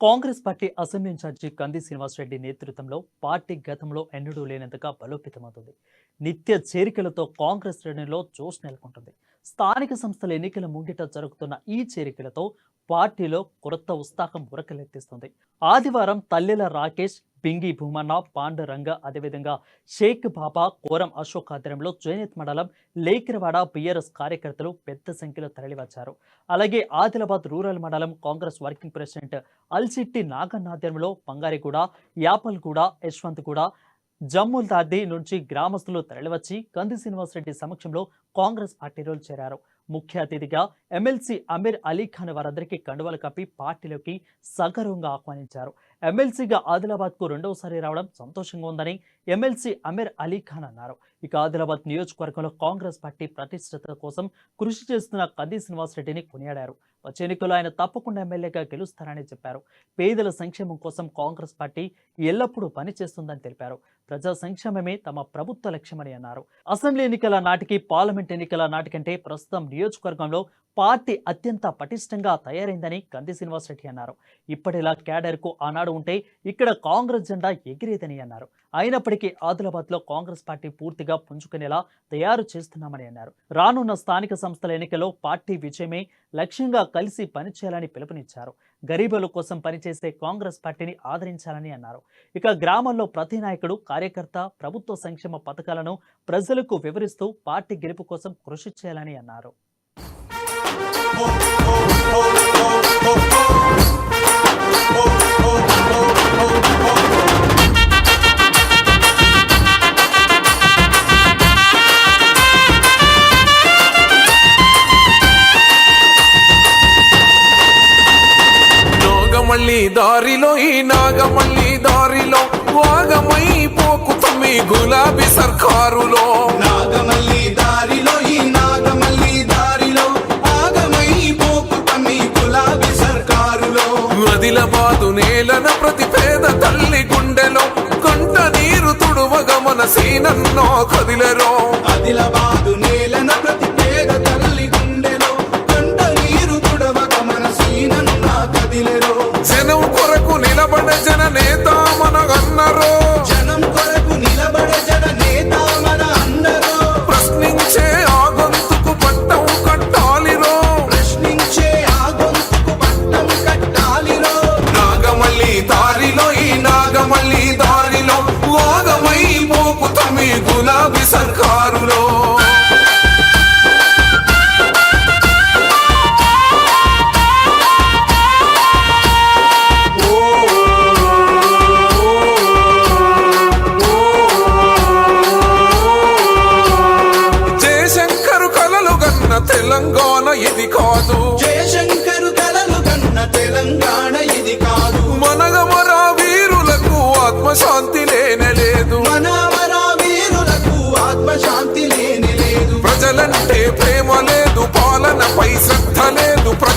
Congress party assembly incharge కంది శ్రీనివాసరెడ్డి నేతృత్వంలో party గతంలో ఎన్నడూ లేనంతగా బలోపేతమవుతుంది. నిత్య చేరికలతో కాంగ్రెస్ శ్రేణుల్లో జోష్ నెలకొంటుంది. స్థానిక సంస్థల ఎన్నికల ముంగిట జరుగుతున్న ఈ చేరికలతో పార్టీలో కొత్త ఉత్సాహం ఉరకలెత్తిస్తుంది. ఆదివారం తల్లెల రాకేష్ బింగి భూమన్న పాండరంగ అదేవిధంగా షేక్ బాబా కోరం అశోక్ ఆధ్వర్యంలో జైనత్ మండలం లేకిరవాడ బీఆర్ఎస్ కార్యకర్తలు పెద్ద సంఖ్యలో తరలివచ్చారు. అలాగే ఆదిలాబాద్ రూరల్ మండలం కాంగ్రెస్ వర్కింగ్ ప్రెసిడెంట్ అల్సిట్టి నాగన్న ఆధ్వర్యంలో బంగారిగూడ యాపల్గూడ యశ్వంత్గూడ జమ్ముల్ దాది నుంచి గ్రామస్తులు తరలివచ్చి కంది శ్రీనివాసరెడ్డి సమక్షంలో కాంగ్రెస్ పార్టీలో చేరారు. ముఖ్య అతిథిగా ఎమ్మెల్సీ అమీర్ అలీ ఖాన్ వారందరికీ కండువలు కప్పి పార్టీలోకి సగర్వంగా ఆహ్వానించారు. ఎమ్మెల్సీగా ఆదిలాబాద్కు రెండవసారి రావడం సంతోషంగా ఉందని ఎమ్మెల్సీ అమీర్ అలీ ఖాన్ అన్నారు. ఇక ఆదిలాబాద్ నియోజకవర్గంలో కాంగ్రెస్ పార్టీ ప్రతిష్టత కోసం కృషి చేస్తున్న కంది శ్రీనివాసరెడ్డిని కొనియాడారు. వచ్చే ఎన్నికల్లో ఆయన తప్పకుండా ఎమ్మెల్యేగా గెలుస్తారని చెప్పారు. పేదల సంక్షేమం కోసం కాంగ్రెస్ పార్టీ ఎల్లప్పుడూ పనిచేస్తుందని తెలిపారు. ప్రజా సంక్షేమమే తమ ప్రభుత్వ లక్ష్యమని అన్నారు. అసెంబ్లీ ఎన్నికల నాటికి పార్లమెంట్ ఎన్నికల నాటికంటే ప్రస్తుతం నియోజకవర్గంలో పార్టీ అత్యంత పటిష్టంగా తయారైందని కంది శ్రీనివాసరెడ్డి అన్నారు. ఇప్పటిలా క్యాడర్కు ఆనాడు ఉంటే ఇక్కడ కాంగ్రెస్ జెండా ఎగిరేదని అన్నారు. అయినప్పటికీ ఆదిలాబాద్లో కాంగ్రెస్ పార్టీ పూర్తిగా పుంజుకునేలా తయారు చేస్తున్నామని అన్నారు. రానున్న స్థానిక సంస్థల ఎన్నికల్లో పార్టీ విజయమే లక్ష్యంగా కలిసి పనిచేయాలని పిలుపునిచ్చారు. గరీబుల కోసం పనిచేసే కాంగ్రెస్ పార్టీని ఆదరించాలని అన్నారు. ఇక గ్రామంలో ప్రతి నాయకుడు కార్యకర్త ప్రభుత్వ సంక్షేమ పథకాలను ప్రజలకు వివరిస్తూ పార్టీ గెలుపు కోసం కృషి చేయాలని అన్నారు. నాగమల్లి దారిలో ఈ నాగమల్లి దారిలో వాగమై పోకు తమ్మి గులాబీ సర్కారులో. నాగమల్లి అదిలబాదు నేలన ప్రతి పేద తల్లి గుండెలో కంట నీరు తుడువగ మన సీనన్నో కదిలెరో. ఆదిలాబాదు నేలన ప్రతి పేద తల్లి గుండెలో కంట నీరు తుడవక మన సీనన్న కదిలెరో. జనం కొరకు నిలబడ జన నేత మన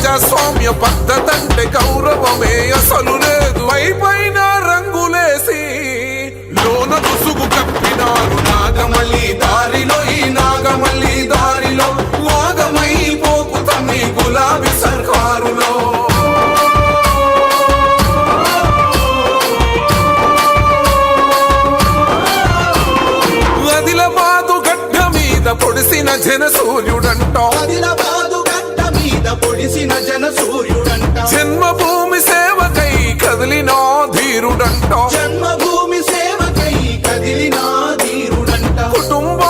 ప్రజాస్వామ్య పద్ధతంటే గౌరవమే అసలు లేదు. పై పైన రంగులేసి లోన దుసుగు కప్పినారు. నాగమల్లి దారిలో ఈ నాగమల్లి దారిలో వాగమై పోకు తమ్మి గులాబీ సర్కారులో. ఆదిలాబాదు గడ్డ మీద పొడిసిన జన సూర్యుడంట. ఆదిలాబాదు పొడిసిన జన సూర్యుడంట. జన్మభూమి సేవకై కదిలిన ధీరుడంట. జన్మభూమి సేవకై కదిలిన ధీరుడంట. కుటుంబ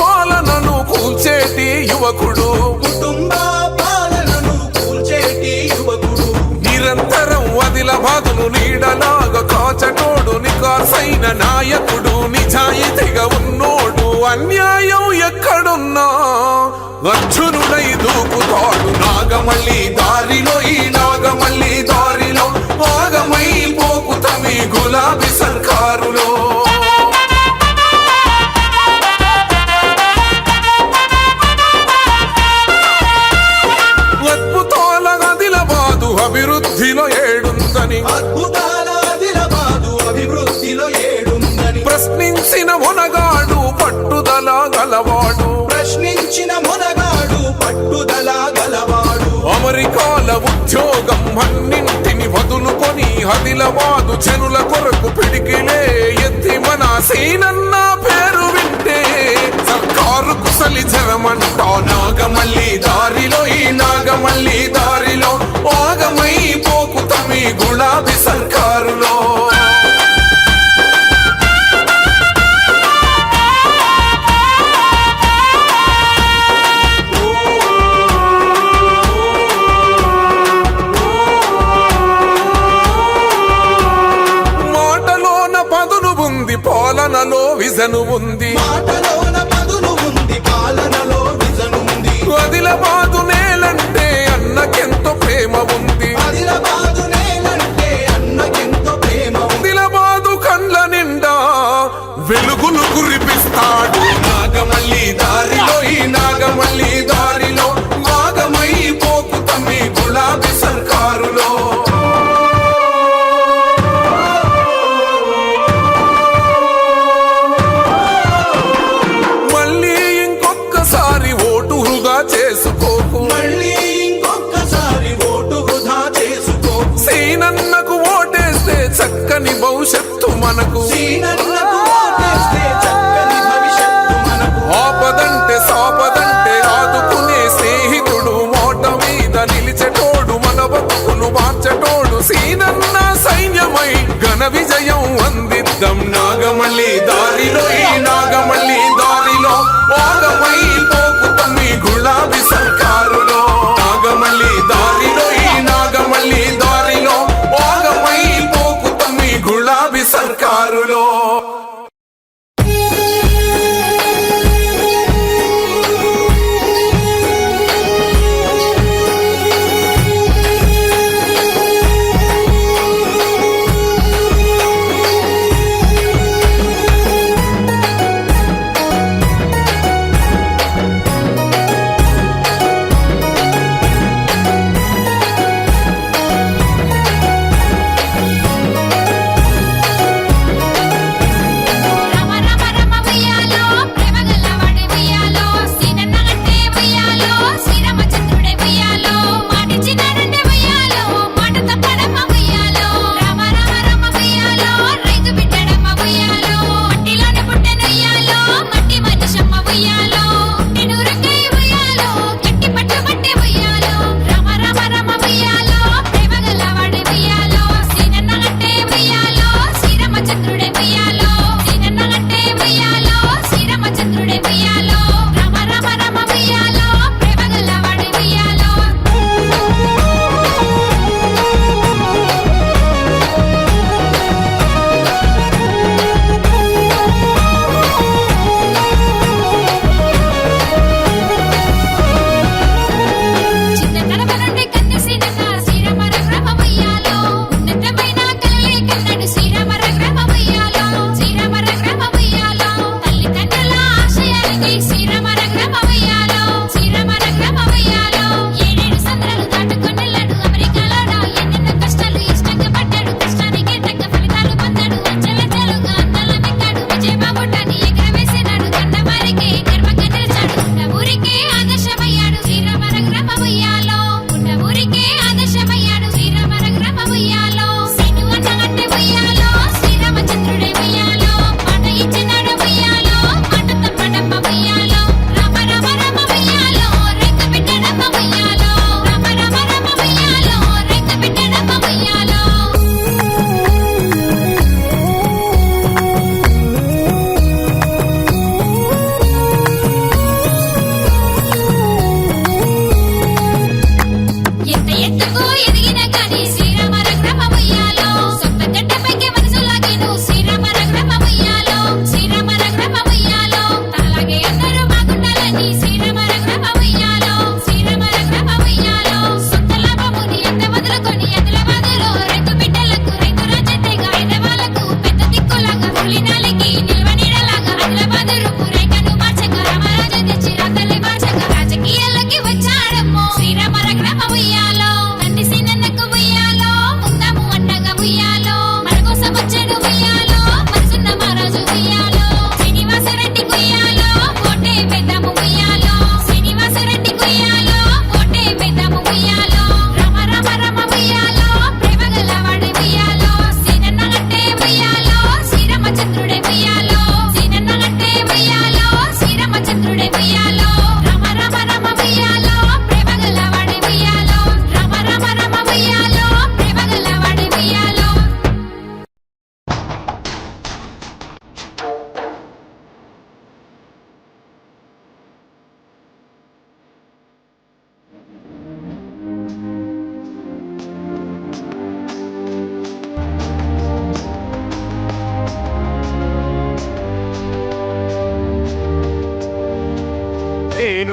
పాలనను కూల్చేటి యువకుడు. కుటుంబ పాలనను కూల్చేటి యువకుడు. నిరంతరం ఆదిలాబాదును నీడలాగా కాచటోడు నికాసైన నాయకుడు నిజాయితీగా ఉన్నోడు అన్యాయం ఎక్కడున్నా అర్జునుడై దూకుతాడు మళ్ళీ దారిలో భాగమై పోకు తమి గులాబీ సర్కారులో. మాటలోన పదును ఉంది పాలనలో విజను ఉంది.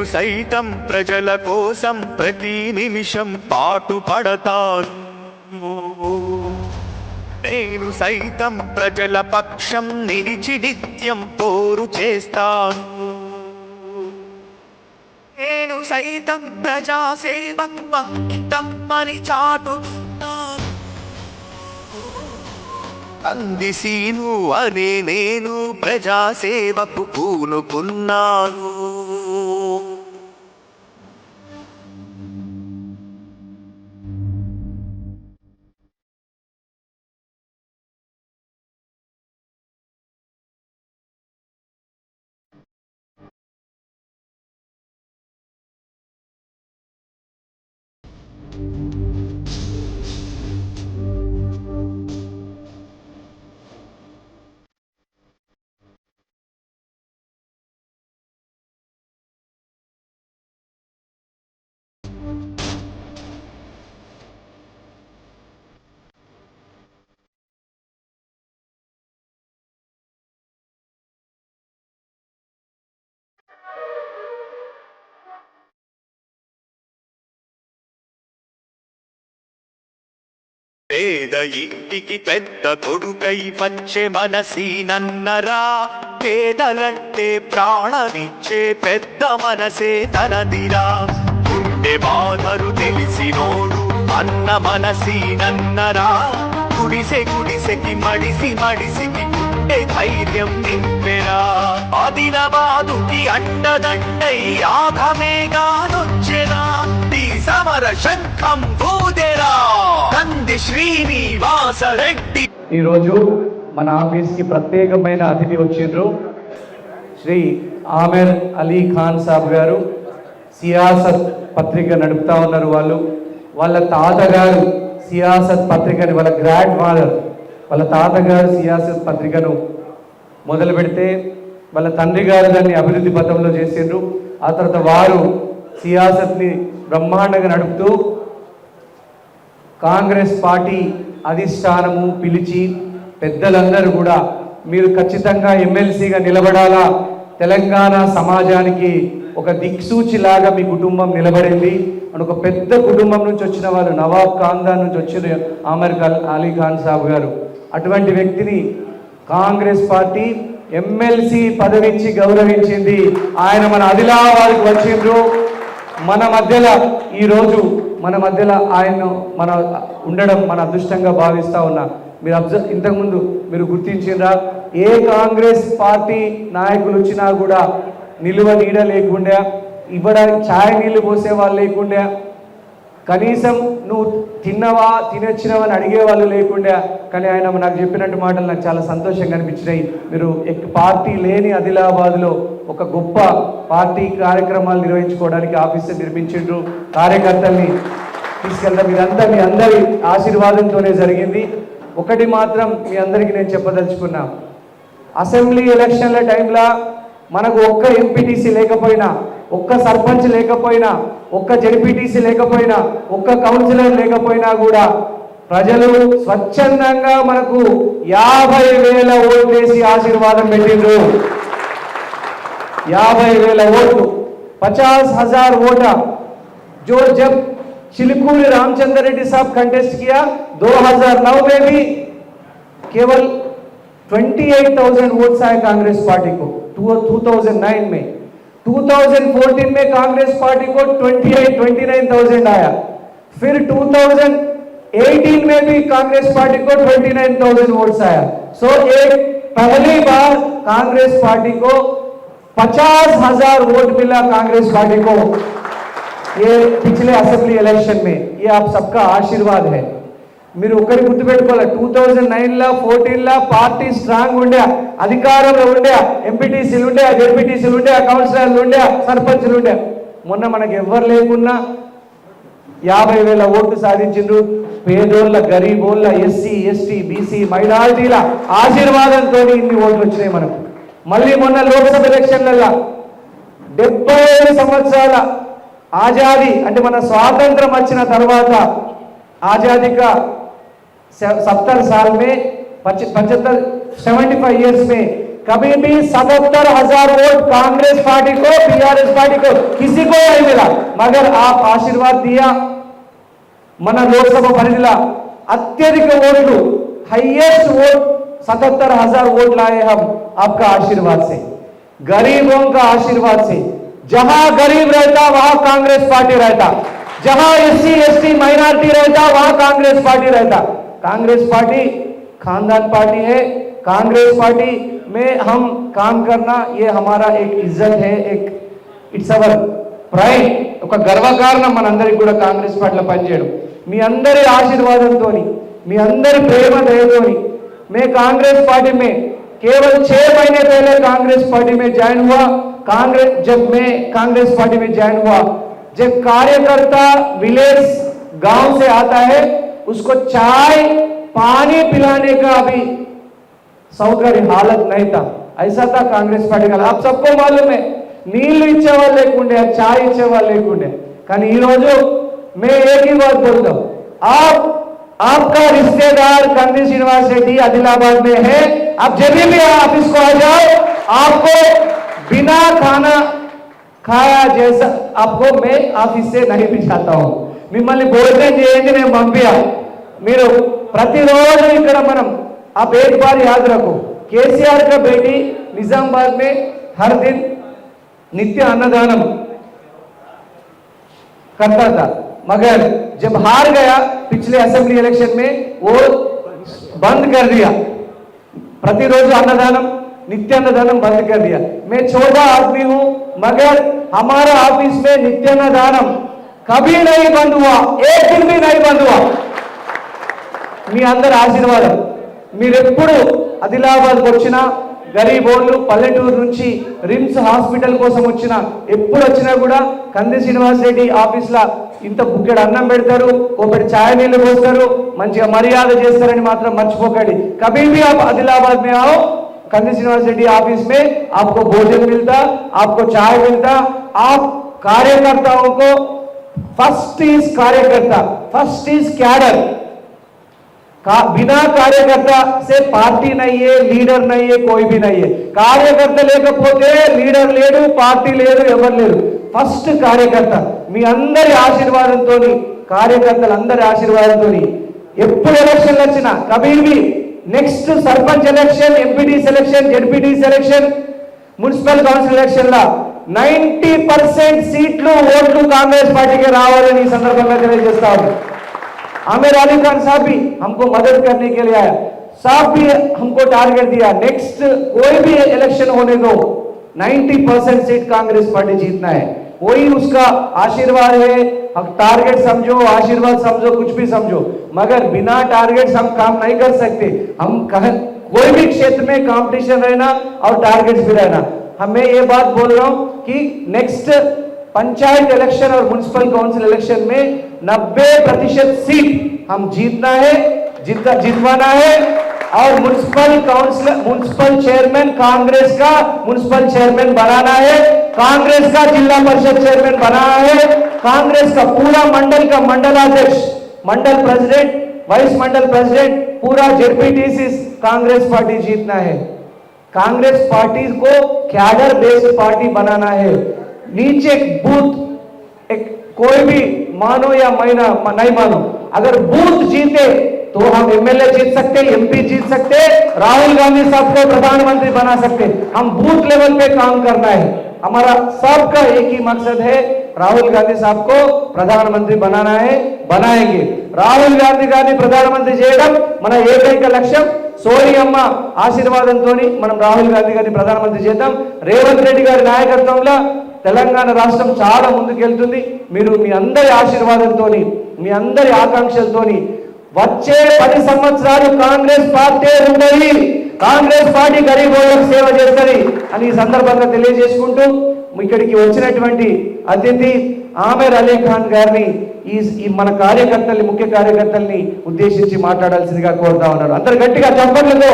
సైతం ప్రజల కోసం ప్రతి నిమిషం పాటు పడతాను. నేను సైతం ప్రజల పక్షం నిలిచి నిత్యం పోరు చేస్తాను. నేను సైతం ప్రజాసేవమ్మని చాటు అందిసీను అనే నేను ప్రజాసేవకు పూనుకున్నాను. పేద ఇంటికి పెద్ద కొడుకై వచ్చే మనసీనన్నరా పేదలంటే ప్రాణమిచ్చే పెద్ద మనసే తనదిరా. గుండె బాధలు తెలిసినోడు అన్న మనసీనన్నరా గుడిసె గుడిసెకి మడిసి మడిసికి గుండె ధైర్యం నింపెరా. అదిన బాధుకి అండదండై ఆఘమేగానొచ్చెరా ఈ సమర శంఖం శ్రీనివాస రెడ్డి. ఈరోజు మన ఆఫీస్కి ప్రత్యేకమైన అతిథి వచ్చిండ్రు. శ్రీ ఆమెర్ అలీ ఖాన్ సాబ్ గారు. సియాసత్ పత్రిక నడుపుతా ఉన్నారు వాళ్ళు. వాళ్ళ తాతగారు సియాసత్ పత్రికని వాళ్ళ గ్రాండ్ ఫాదర్ వాళ్ళ తాతగారు సియాసత్ పత్రికను మొదలు పెడితే వాళ్ళ తండ్రి గారు దాన్ని అభివృద్ధి పథంలో చేసిండ్రు. ఆ తర్వాత వారు సియాసత్ని బ్రహ్మాండంగా నడుపుతూ కాంగ్రెస్ పార్టీ అధిష్టానము పిలిచి పెద్దలందరూ కూడా మీరు ఖచ్చితంగా ఎమ్మెల్సీగా నిలబడాలా? తెలంగాణ సమాజానికి ఒక దిక్సూచిలాగా మీ కుటుంబం నిలబడింది. అని ఒక పెద్ద కుటుంబం నుంచి వచ్చిన వాళ్ళు నవాబ్ ఖాన్దాన్ నుంచి వచ్చిన ఆమర్ ఖల్ అలీ ఖాన్ సాబ్ గారు. అటువంటి వ్యక్తిని కాంగ్రెస్ పార్టీ ఎమ్మెల్సీ పదవిచ్చి గౌరవించింది. ఆయన మన ఆదిలాబాద్కి వచ్చిండ్రు. మన మధ్యలో ఈరోజు మన మధ్యలో ఆయన మన ఉండడం మన అదృష్టంగా భావిస్తూ ఉన్నా. మీరు అబ్జర్వ్ ఇంతకుముందు మీరు గుర్తించిండ్రా? ఏ కాంగ్రెస్ పార్టీ నాయకులు వచ్చినా కూడా నిలువ నీడ లేకుండా ఇవ్వడానికి ఛాయ్ నీళ్ళు పోసే వాళ్ళు లేకుండా కనీసం నువ్వు తిన్నవా తినొచ్చినవా అని అడిగే వాళ్ళు లేకుండా కానీ ఆయన నాకు చెప్పినట్టు మాటలు నాకు చాలా సంతోషంగా అనిపించినాయి. మీరు ఎక్- పార్టీ లేని ఆదిలాబాద్లో ఒక గొప్ప పార్టీ కార్యక్రమాలు నిర్వహించుకోవడానికి ఆఫీసు నిర్మించిండ్రు. కార్యకర్తల్ని తీసుకెళ్తాం ఇదంతా మీ అందరి ఆశీర్వాదంతోనే జరిగింది. ఒకటి మాత్రం మీ అందరికీ నేను చెప్పదలుచుకున్నా. అసెంబ్లీ ఎలక్షన్ల టైంలో మనకు ఒక్క ఎంపీటీసీ లేకపోయినా ఒక్క సర్పంచ్ లేకపోయినా ఒక్క జడ్పీటీసీ లేకపోయినా ఒక్క కౌన్సిలర్ లేకపోయినా కూడా ప్రజలు స్వచ్ఛందంగా మనకు యాభై వేల ఓట్లేసి ఆశీర్వాదం పెట్టిండ్రు యాభై వేల ఓట్లు पचास हजार वोटा जो जब चिलकूरी रामचंद्र रेड्डी साहब कंटेस्ट किया 2009 में भी केवल 28,000 वोट्स आए कांग्रेस पार्टी को टू- 2009 में 2014 में कांग्रेस पार्टी को 28 29,000 आया। फिर 2018 में भी कांग्रेस पार्टी को 29,000 वोट्स आया। सो so, एक पहली बार कांग्रेस पार्टी को पचास हज़ार वोट मिला कांग्रेस पार्टी को। ये पिछले असेंबली इलेक्शन में। ये आप सबका आशीर्वाद है। మీరు ఒకరి గుర్తు పెట్టుకోవాలి. టూ థౌజండ్ నైన్లో ఫోర్టీన్లో పార్టీ స్ట్రాంగ్ ఉండే అధికారంలో ఉండే ఎంపీటీసీలు ఉండే జెడ్పీటీసీలు ఉండే కౌన్సిలర్లు ఉండే సర్పంచ్లు ఉండే. మొన్న మనకు ఎవరు లేకున్నా యాభై వేల ఓట్లు సాధించిండ్రు. పేదోళ్ళ గరీబోళ్ళ ఎస్సీ ఎస్టీ బీసీ మైనార్టీల ఆశీర్వాదంతో ఇన్ని ఓట్లు వచ్చినాయి మనకు. మళ్ళీ మొన్న లోక్సభ ఎలక్షన్లలో డెబ్బై ఏడు సంవత్సరాల ఆజాది అంటే మన స్వాతంత్రం వచ్చిన తర్వాత ఆజాదిగా सत्तर साल में पचहत्तर सेवेंटी फाइव ईयर्स में कभी भी सतहत्तर हजार वोट कांग्रेस पार्टी को बीआरएस पार्टी को किसी को नहीं मिला मगर आप आशीर्वाद दिया మన లోక్సభ పరిధిలో అత్యధిక ఓట్లు हाईएस्ट वोट सतहत्तर हजार वोट लाए हम आपका आशीर्वाद से गरीबों का आशीर्वाद से जहां गरीब रहता वहां कांग्रेस पार्टी रहता जहां एससी एसटी माइनॉरिटी रहता वहां कांग्रेस पार्टी रहता कांग्रेस पार्टी, खानदान पार्टी है। कांग्रेस पार्टी में हम काम करना, ये हमारा एक इज़्ज़त है, एक इट्स अवर प्राइड ఒక గర్వకారణం మనందరికి కూడా కాంగ్రెస్ పార్టీలో పనిచేయడం. మీ అందరి ఆశీర్వాదంతో మీ అందరి ప్రేమ దయతోని, మే కాంగ్रेस पार्टी में केवल छह महीने पहले कांग्रेस पार्टी में ज्वाइन हुआ कांग्रेस जब मैं कांग्रेस पार्टी में ज्वाइन हुआ जब कार्यकर्ता विलेज गाँव से आता है उसको चाय पानी पिलाने का भी సౌకర్య హాలత్ నైతా ఐసా తా కాంగ్రెస్ పార్టీ का आप सबको मालूम है నీళ్లు ఇచ్చేవాళ్ళు లేకుండే చాయ్ ఇచ్చేవాళ్ళు లేకుండే కానీ ఈ రోజు మే एक ही बात बोलता हूं आप आपका रिश्तेदार कंदी श्रीनिवास रेड्डी आदिलाबाद में है आप जब भी ऑफिस को आ जाओ आपको बिना खाना खाया जैसा आपको मैं ऑफिस से नहीं भिजाता हूं మిమ్మల్ని భోజనం చేయండి నేను పంపియా మీరు ప్రతిరోజు ఇక్కడ మనం आप एक बार याद रखो केसीआर का बेटी निजामाबाद में हर दिन नित्य अन्नदानम करता था मगर जब हार गया पिछले असेंबली इलेक्शन में वो बंद कर दिया प्रतिरोज अन्नदानम नित्य अन्नदानम बंद कर दिया मैं छोटा आदमी हूं मगर हमारा ऑफिस में नित्य अन्नदानम కబీర్ నై బంధువా ఏ ఫిల్మీ నై బంధువా? మీ అందరి ఆశీర్వాదం. మీరెప్పుడు ఆదిలాబాద్కి వచ్చినా గరీబ్ ఓళ్ళు పల్లెటూరు నుంచి రిమ్స్ హాస్పిటల్ కోసం వచ్చిన ఎప్పుడు వచ్చినా కూడా కంది శ్రీనివాస్ రెడ్డి ఆఫీస్లో ఇంత బుక్కెడు అన్నం పెడతారు ఒకటి ఛాయ్ నీళ్ళు పోస్తారు మంచిగా మర్యాద చేస్తారని మాత్రం మర్చిపోకండి. కబీ భీ ఆప్ ఆదిలాబాద్ మే ఆవు కంది శ్రీనివాస్ రెడ్డి ఆఫీస్ में आपको भोजन मिलता आपको ఛాయ్ मिलता आप కార్యకర్తకో ఫస్ట్ ఈజ్ కార్యకర్త ఫస్ట్ ఈజ్ క్యాడర్ బినా కార్యకర్త సే పార్టీ నయ్యే లీడర్ నయ్యే కోయిబి నయ్యే కార్యకర్త లేకపోతే లీడర్ లేడు పార్టీ లేడు ఎవరు లేరు ఫస్ట్ కార్యకర్త మీ అందరి ఆశీర్వాదంతో కార్యకర్తలందరి ఆశీర్వాదంతో ఎప్పుడు ఎలక్షన్లు వచ్చినా కబీర్వి next sarpanch election MPTC election ZPTC election municipal council ఎలక్షన్లా లా నైన్టీ పర్సెంట్ సీట్లు ఓట్లు కాంగ్రెస్ పార్టీకి రావాలని ఈ సందర్భంగా తెలియజేస్తా ఉన్నాను आमिर अली खान साहब भी हमको मदद करने के लिए आया साहब भी हमको टारगेट दिया नेक्स्ट कोई भी इलेक्शन होने दो 90 परसेंट सीट कांग्रेस पार्टी जीतना है वही उसका आशीर्वाद है हम टारगेट समझो आशीर्वाद समझो कुछ भी समझो मगर बिना टारगेट हम काम नहीं कर सकते हम कह कोई भी क्षेत्र में कंपटीशन रहना और टारगेट्स भी रहना हमें ये बात बोल रहा हूँ कि नेक्स्ट पंचायत इलेक्शन और म्यूनिसिपल काउंसिल इलेक्शन में 90 प्रतिशत सीट हम जीतना है जीता जीतवाना है। और municipal council municipal chairman Congress का म्यूनिसिपल चेयरमैन बनाना है। कांग्रेस का जिला परिषद चेयरमैन बनाना है। कांग्रेस का पूरा मंडल का मंडलाध्यक्ष, mandal president vice mandal president पूरा जेडपीटीसी कांग्रेस पार्टी जीतना है। कांग्रेस पार्टी को कैडर बेस्ड पार्टी बनाना है। नीचे बूथ, एक कोई भी मानो या महीना नहीं मानो। अगर बूथ जीते तो हम एमएलए जीत सकते एमपी जीत सकते, राहुल गांधी साहब को प्रधानमंत्री बना सकते। हम बूथ लेवल पे काम करना है। हमारा सबका एक ही मकसद है राहुल गांधी साहब को प्रधानमंत्री बनाना है बनाएंगे రాహుల్ గాంధీ గారిని ప్రధానమంత్రి చేయడం మన ఏకైక లక్ష్యం సోని అమ్మ ఆశీర్వాదంతో మనం రాహుల్ గాంధీ గారిని ప్రధానమంత్రి చేద్దాం రేవంత్ రెడ్డి గారి నాయకత్వంలో తెలంగాణ రాష్ట్రం చాలా ముందుకెళ్తుంది మీరు మీ అందరి ఆశీర్వాదంతో మీ అందరి ఆకాంక్షలతో వచ్చే పది సంవత్సరాలు కాంగ్రెస్ పార్టీ ఉండదు కాంగ్రెస్ పార్టీ గరీబోళ్ళకు సేవ చేస్తుంది అని ఈ సందర్భంగా తెలియజేసుకుంటూ ఇక్కడికి వచ్చినటువంటి అతిథి ఆమెర్ అలీ ఖాన్ గారిని ఈ ఈ మన కార్యకర్తల్ని ముఖ్య కార్యకర్తల్ని ఉద్దేశించి మాట్లాడాల్సిందిగా కోరుతా ఉన్నారు అందరు గట్టిగా చప్పట్లతో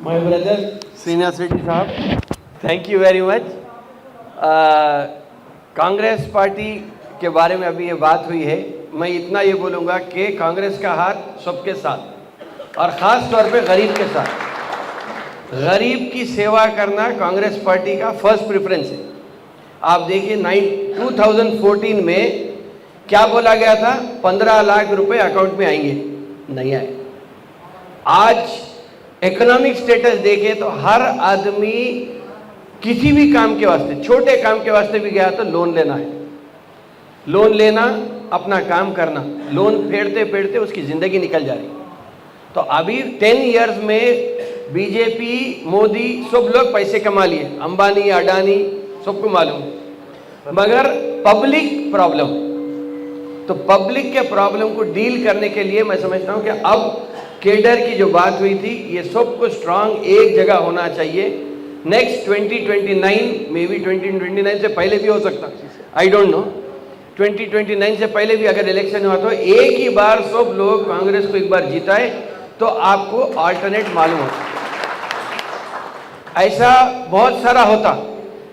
My brother Srinath Reddy साहब thank you very much Congress party के बारे में अभी ये बात हुई है मैं इतना ये बोलूँगा कि कांग्रेस का हाथ सबके साथ और ख़ास तौर पे गरीब के साथ गरीब की सेवा करना कांग्रेस पार्टी का फ़र्स्ट प्रेफरेंस है। आप देखिए नाइन 2014 में क्या बोला गया था? 15 लाख रुपए अकाउंट में आएँगे। नहीं आए। आज इकोनॉमिक स्टेटस देखें तो हर आदमी किसी भी काम के वास्ते, छोटे काम के वास्ते भी गया तो लोन लेना है। लोन लेना, अपना काम करना। लोन फेरते फेरते उसकी ज़िंदगी निकल जा रही। तो अभी टेन इयर्स में बीजेपी, मोदी सब लोग पैसे कमा लिए। अंबानी, अडानी सबको मालूम। मगर पब्लिक प्रॉब्लम। तो पब्लिक के प्रॉब्लम को डील करने के लिए मैं समझता हूँ कि अब केडर की जो बात हुई थी, ये सबको स्ट्रांग एक जगह होना चाहिए। नेक्स्ट 2029 मे बी 2029 से पहले भी हो सकता। आई डोंट नो 2029 से पहले भी अगर इलेक्शन हुआ तो एक ही बार सब लोग कांग्रेस को एक बार जिताए तो आपको अल्टरनेट मालूम होता ऐसा बहुत सारा होता।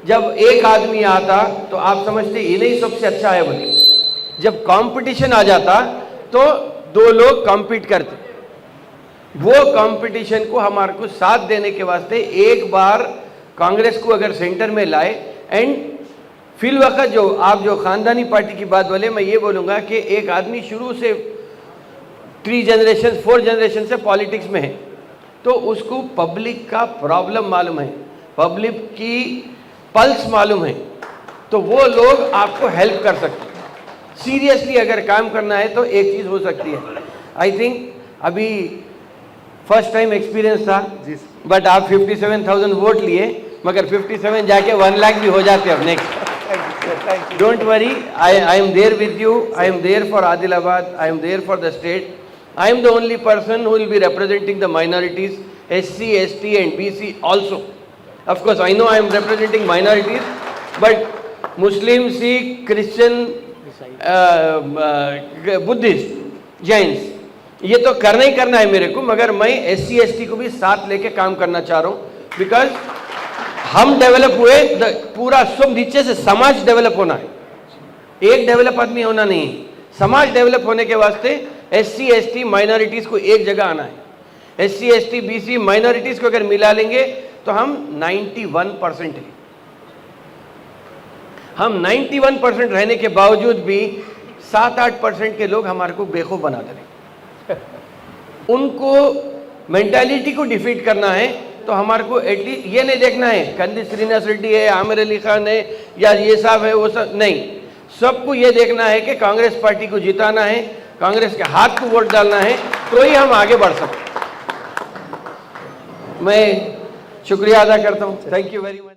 जब एक आदमी आता तो आप समझते, ये नहीं सबसे अच्छा है बोले जब कंपटीशन आ जाता तो दो लोग कॉम्पीट करते। वो कंपटीशन को हमारे को साथ देने के वास्ते एक बार कांग्रेस को अगर सेंटर में लाए एंड फिल वक्त जो, आप जो खानदानी पार्टी की बात बोले, मैं ये बोलूँगा कि एक आदमी शुरू से थ्री जनरेशन फोर जनरेशन से पॉलिटिक्स में है। तो उसको पब्लिक का प्रॉब्लम मालूम है पब्लिक की पल्स मालूम है तो वो लोग आपको हेल्प कर सकते हैं। सीरियसली अगर काम करना है तो एक चीज़ हो सकती है। आई थिंक अभी फ़र्स्ट टाइम एक्सपीरियंस था बट आप 57,000 वोट लिए मगर 57 जाके वन लाख भी हो जाते अब next don't worry I I am there with you I am there for Adilabad I am there for the state I am the only person who will be representing the minorities S C S T and B C also of course I know I am representing minorities but Muslim Sikh Christian Buddhist Jains ये तो करना ही करना है मेरे को, मगर मैं S C S T को भी साथ लेके काम करना चाह रहा हूँ बिकॉज़ हम डेवलप हुए पूरा सब नीचे से समाज डेवलप होना है। एक डेवलप आदमी होना नहीं है। समाज डेवलप होने के वास्ते S C S T minorities को एक जगह आना है। S C S T B C minorities को अगर मिला लेंगे तो हम 91 परसेंट हैं। हम 91 परसेंट रहने के बावजूद भी सात आठ परसेंट के लोग हमारे को बेखूफ बना दे रहे उनको मेंटालिटी को डिफीट करना है तो हमारे को एटलीस्ट ये नहीं देखना है, कंदी श्रीनिवास रेड्डी है, आमिर अली खान है, या ये साहब है, वो सब नहीं। सबको ये देखना है कि कांग्रेस पार्टी को जिताना है कांग्रेस के हाथ को वोट डालना है तो ही हम आगे बढ़ सकते मैं शुक्रिया अदा करता हूँ। Thank you very much